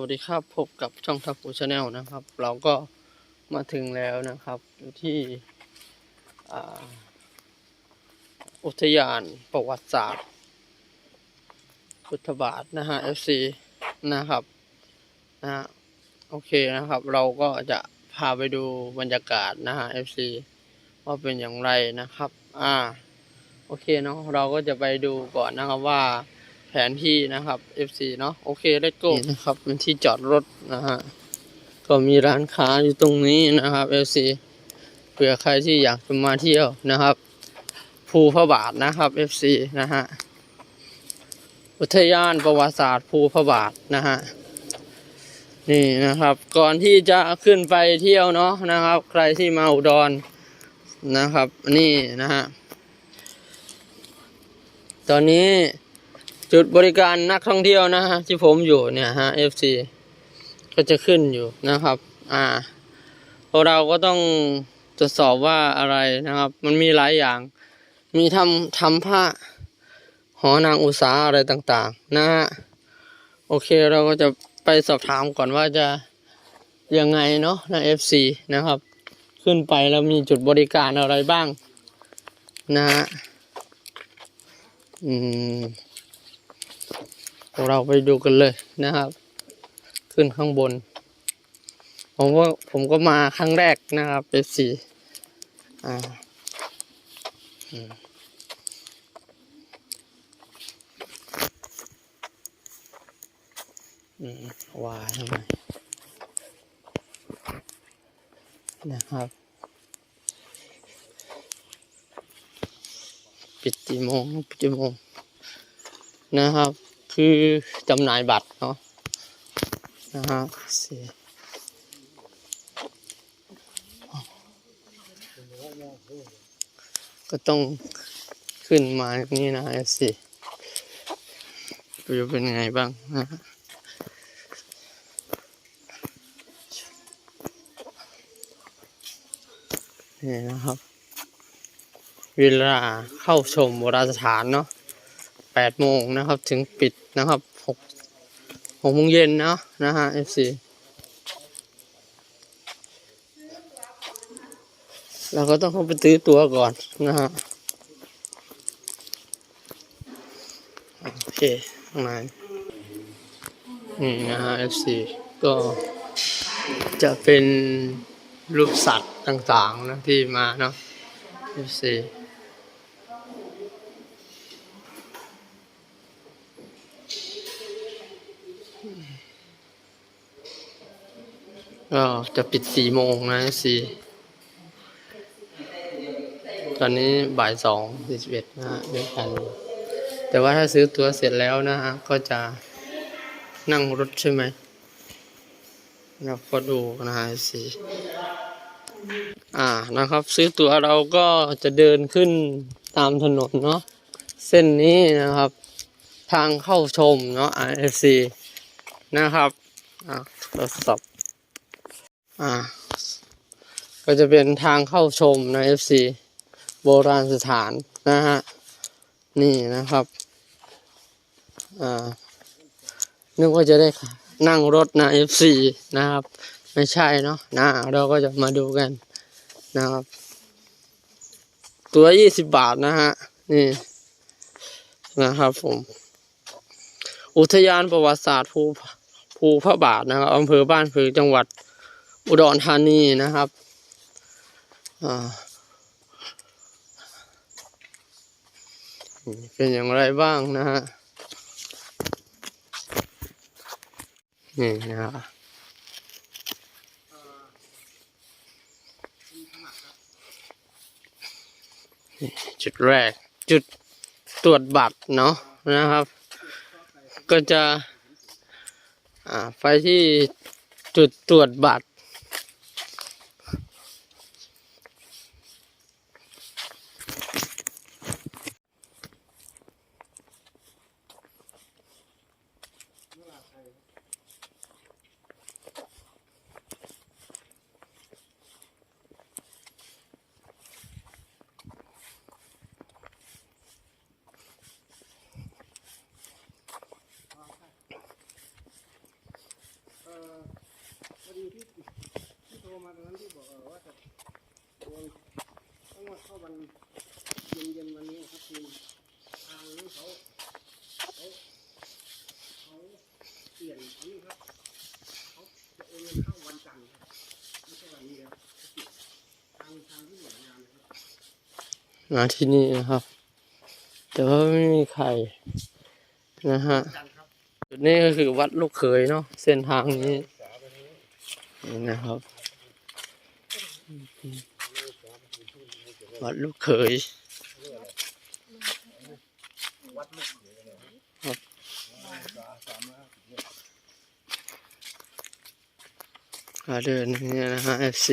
วัสดีครับพบกับช่องทับปูชาแนลนะครับ เราก็มาถึงแล้วนะครับ อยู่ที่อุทยานประวัติศาสตร์ พุทธบาทนะฮะ FC นะครับนะฮะโอเคนะครับ เราก็จะพาไปดูบรรยากาศนะฮะ FC ว่าเป็นอย่างไรนะครับ อ่า โอเคเนาะเราก็จะไปดูก่อนนะครับว่า ผนที่นะครับ FC เนาะโอเค let's go นี่นะครับเป็นที่จอดรถนะฮะก็มีร้านค้าอยู่ตรงนี้นะครับ FC เผื่อใครที่อยากจะมาเที่ยวนะครับภูพระบาทนะครับ FC นะฮะอุทยานประวัติศาสตร์ภูพระบาทนะฮะนี่นะครับ ก่อนที่จะขึ้นไปเที่ยวเนาะนะครับ ใครที่มาอุดรนะครับ นี่นะฮะตอนนี้ จุดบริการนักท่องเที่ยวนะฮะที่ผมอยู่เนี่ยฮะ FC ก็จะขึ้นอยู่นะครับ อ่าเราก็ต้องตรวจสอบว่าอะไรนะครับ มันมีหลายอย่าง มีทำทำผ้าหอนางอุตสาอะไรต่างๆ นะฮะโอเคเราก็จะไปสอบถามก่อนว่าจะยังไงเนาะใน FC นะครับ ขึ้นไปแล้วมีจุดบริการอะไรบ้าง นะฮะอืม เราไปดูกันเลยนะครับ ขึ้นข้างบน ผมก็ผมก็มาครั้งแรกนะครับเป็นสี่อ่าอืมว่าทำไมนะครับปิดกี่โมงปิดกี่โมงนะครับ คือจำหน่ายบัตรเนาะนะฮะก็ต้องขึ้นมาแบบนี้นะเอฟซีดูเป็นไงบ้างนะฮะนี่นะครับ เวลาเข้าชมโบราณสถานเนาะ แปดโมงนะครับ ถึงปิดนะครับหกหกโมงเย็นเนาะนะฮะ FC เราก็ต้องเข้าไปซื้อตัวก่อนนะฮะโอเคข้างในนี่นะฮะ FC ก็จะเป็นรูปสัตว์ต่างๆนะที่มาเนาะ FC ก็จะปิดสี่โมงนะสี่ตอนนี้บ่ายสองสี่สิบเอ็ดนะฮะเดินกัน แต่ว่าถ้าซื้อตั๋วเสร็จแล้วนะฮะ ก็จะนั่งรถใช่ไหมเราก็ดูนะฮะสี่อ่านะครับ ซื้อตั๋วเราก็จะเดินขึ้นตามถนนเนาะเส้นนี้นะครับ ทางเข้าชมเนาะ RFC นะครับอ่าทดสอบ อ่า ก็จะเป็นทางเข้าชมใน FC โบราณสถานนะฮะ นี่นะครับ อ่า นึกว่าจะได้นั่งรถนะ FC นะครับ ไม่ใช่เนาะนะ เราก็จะมาดูกันนะครับ ตัวยี่สิบบาทนะฮะ นี่นะครับผม อุทยานประวัติศาสตร์ภูภูพระบาทนะครับอำเภอบ้านผือจังหวัด อุดรธานีนะครับเป็นอย่างไรบ้างนะฮะ นี่นะครับจุดแรก จุดตรวจบัตรเนาะนะครับ ก็จะไปที่จุดตรวจบัตร น มาตอนนั้นที่บอกเออว่าจะโอนต้องมาเข้าวันเย็นเย็นๆวันนี้ครับคือทางนั้นเขาเขาเขาเปลี่ยนอันนี้ครับเขาจะโอนเงินเข้าวันจันทร์ครับไม่ใช่วันนี้ครับเขาเปลี่ยนทางทางที่หน่วยงานนะครับ มาที่นี่นะครับ แต่ว่าไม่มีใครนะฮะจุดนี้ก็คือวัดลูกเขยเนาะเส้นทางนี้นี่นะครับ วัดลูกเขยก็เดินอย่างนี่นะฮะ FC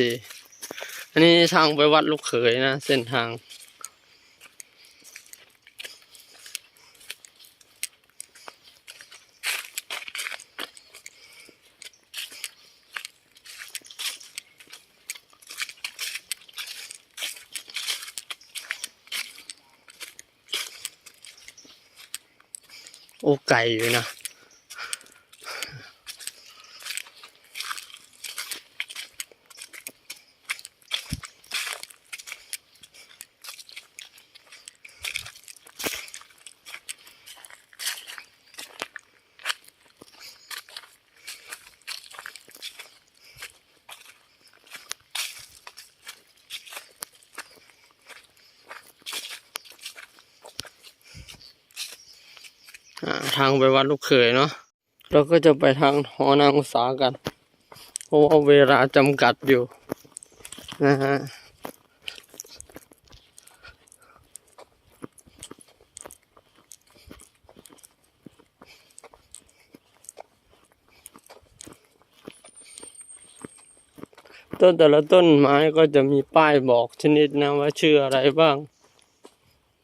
อันนี้ทางไปวัดลูกเขยนะ เส้นทาง ไก่อยู่นะ อ่าทางไปวัดลูกเขยเนาะเราก็จะไปทางหอนางอุตสากันเพราะว่าเวลาจำกัดอยู่นะฮะต้นแต่ละต้นไม้ก็จะมีป้ายบอกชนิดนะว่าชื่ออะไรบ้าง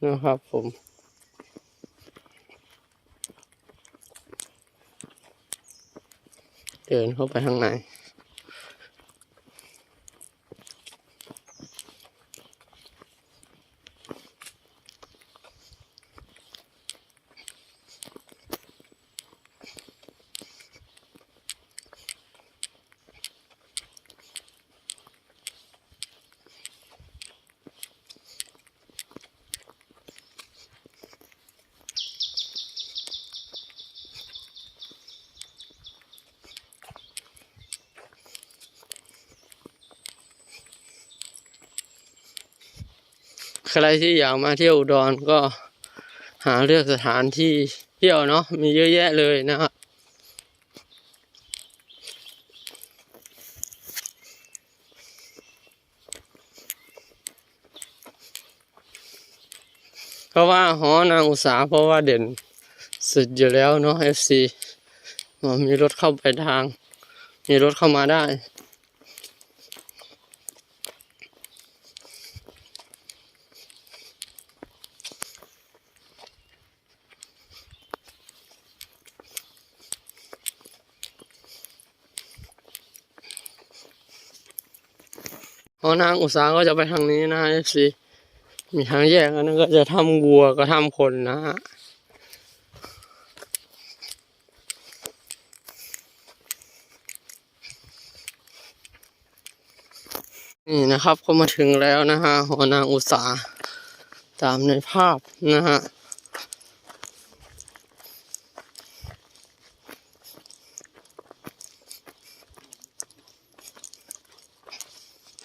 นะครับผม เดินเข้าไปข้างใน ใครที่อยากมาเที่ยวอุดรก็หาเลือกสถานที่เที่ยวเนาะมีเยอะแยะเลยนะครับเพราะว่าหอนางอุตสาเพราะว่าเด่นสุดอยู่แล้วเนาะ FC มีรถเข้าไปทาง มีรถเข้ามาได้ หอนางอุตสาหก็จะไปทางนี้นะ FC มีทางแยกอันนั้นก็จะทำวัวก็ทำคนนะฮะนี่นะครับก็มาถึงแล้วนะฮะหอนางอุตสาตามในภาพนะฮะ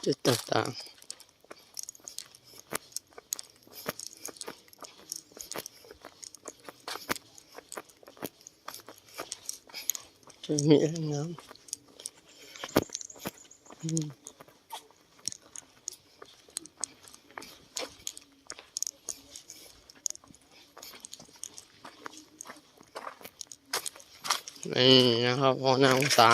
จุดต่างๆจะมีแอ่งน้ำอืมนี่นะครับพอนางอุตสา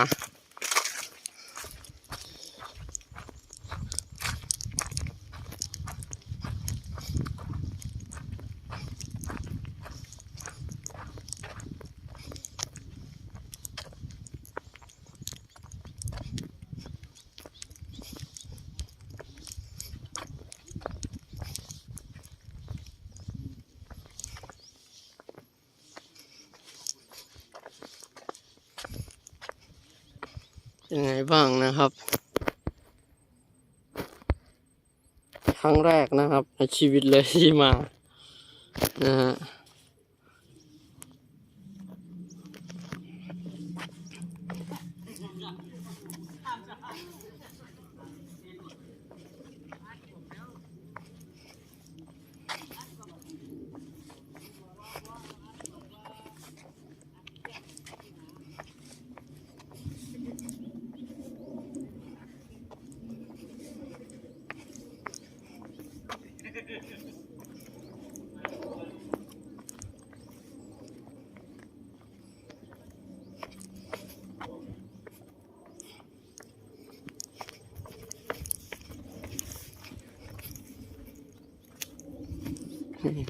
ยังไงบ้างนะครับ ครั้งแรกนะครับในชีวิตเลยที่มานะฮะ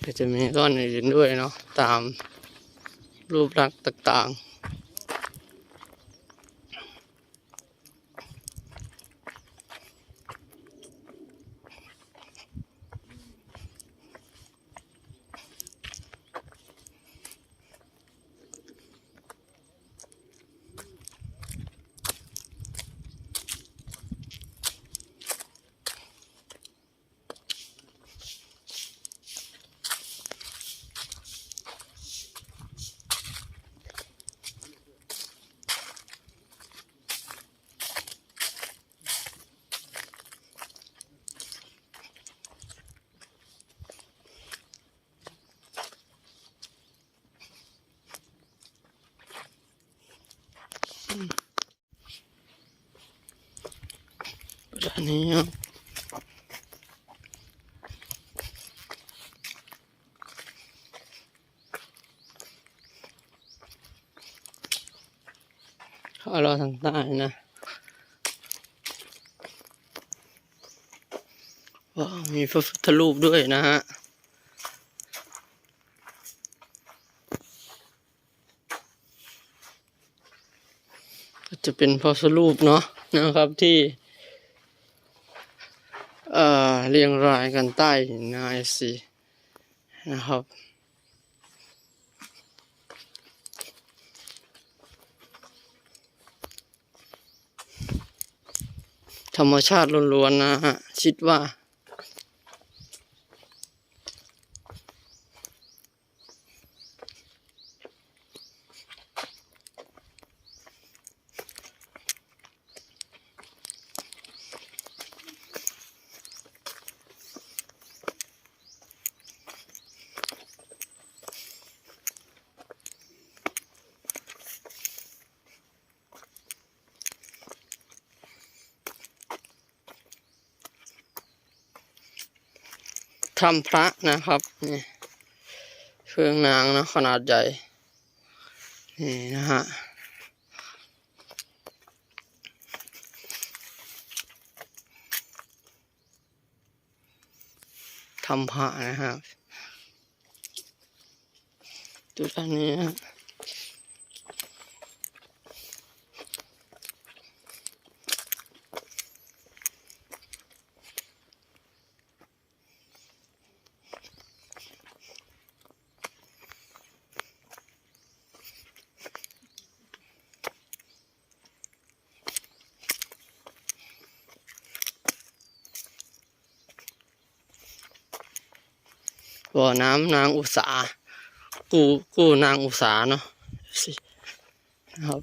ก็จะมีก้อนอื่นด้วยเนาะตามรูปลักษณ์ต่างๆประมาณนี้ครับข้าวเราทางใต้นะ ว้าวมีพระพุทธรูปด้วยนะฮะก็จะเป็นพอสรูปเนาะนะครับที่เอ่อเรียงรายกันใต้นนายสีนะครับธรรมชาติล้วนๆนะฮะคิดว่า ทำพระนะครับนี่เครื่องนางนะขนาดใหญ่นี่นะฮะทำพระนะครับจุด้านนี้นะ บ่อน้ำนางอุษา กู้กู้นางอุษาเนาะนะครับ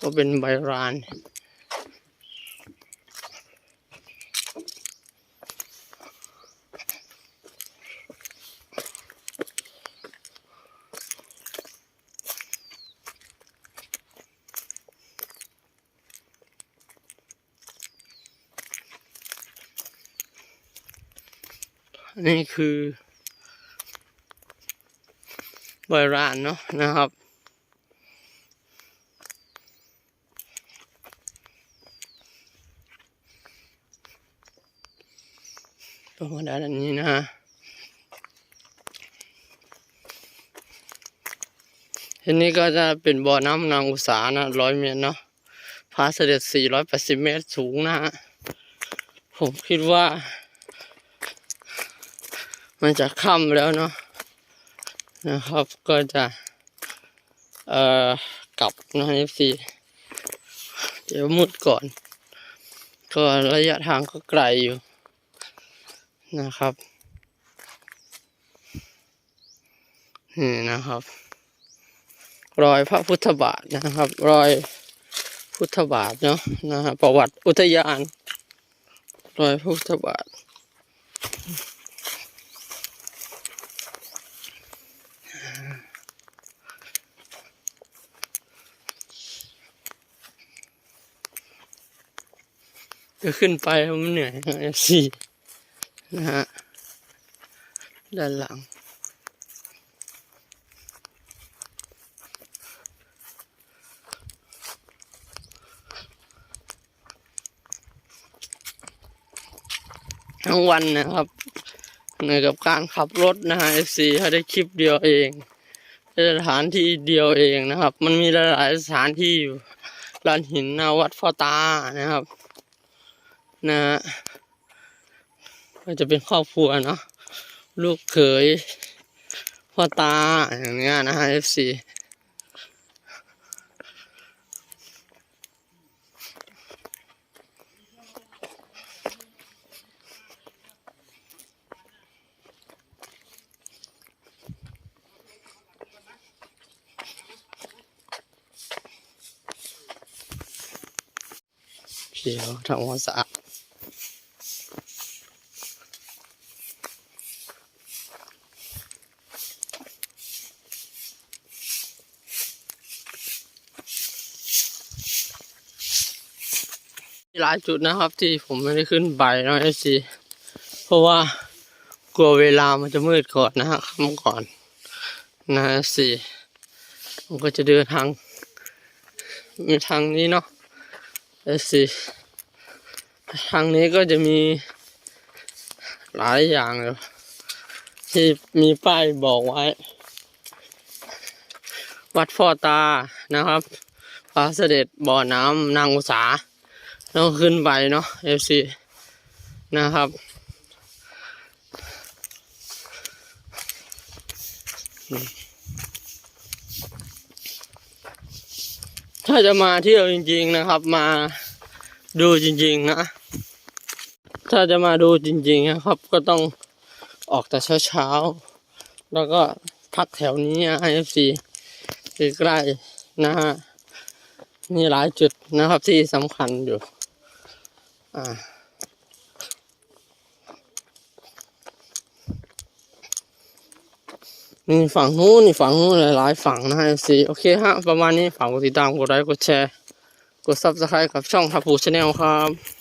ก็เป็นใบรานนี่คือใบรานเนาะนะครับ ประมาณด้านนี้นะฮะทีนี้ก็จะเป็นบ่อน้ำนางอุสานะร้อยเมตรเนาะพาเสด็จสี่ร้อยแปดสิบเมตรสูงนะฮะผมคิดว่า มันจะค่ำแล้วเนาะนะครับ ก็จะ เอ่อกลับนะเอฟซีเดี๋ยวมืดก่อน ก็ระยะทางก็ไกลอยู่ นะครับ นี่นะครับ รอยพระพุทธบาทนะครับ รอยพุทธบาทเนาะนะฮะประวัติอุทยาน รอยพระพุทธบาทจะขึ้นไปมันเหนื่อยเอฟซี นะฮะ ด้านหลัง ทั้งวันนะครับเหนื่อยกับการขับรถนะฮะ FC เขาได้คลิปเดียวเองได้สถานที่เดียวเองนะครับ มันมีหลายสถานที่อยู่ลานหินนาวัดฟอตานะครับ นะฮะ ก็จะเป็นครอบครัวเนาะลูกเขยพ่อตาอย่างเงี้ยนะฮะ FC เดี๋ยวทำความสะอาด ลายจุดนะครับ ที่ผมไม่ได้ขึ้นไปนะเอซีเพราะว่ากลัวเวลามันจะมืดก่อนนะฮะค่ำก่อนนะเอซีผมก็จะเดินทางมีทางนี้เนาะเอซีทางนี้ก็จะมีหลายอย่างเลยที่มีป้ายบอกไว้ วัดพ่อตานะครับพระเสด็จบ่อน้ำนางอุษา แล้วขึ้นไปเนาะเอฟซีนะครับ ถ้าจะมาเที่ยวจริง ๆนะครับ มาดูจริง ๆ นะ ถ้าจะมาดูจริง ๆ นะครับ ก็ต้องออกแต่เช้าๆ แล้วก็พักแถวนี้ไอเอฟซีใกล้ๆนะฮะมีหลายจุดนะครับที่สำคัญอยู่ อ่านี่ฝั่งนู้นนี่ฝั่งนู้นหลายๆฝั่งนะฮะสิโอเคฮะ ประมาณนี้ฝากกดติดตามกดไลค์กดแชร์ กดซับสไครต์กับช่องทับผูชาแนลครับ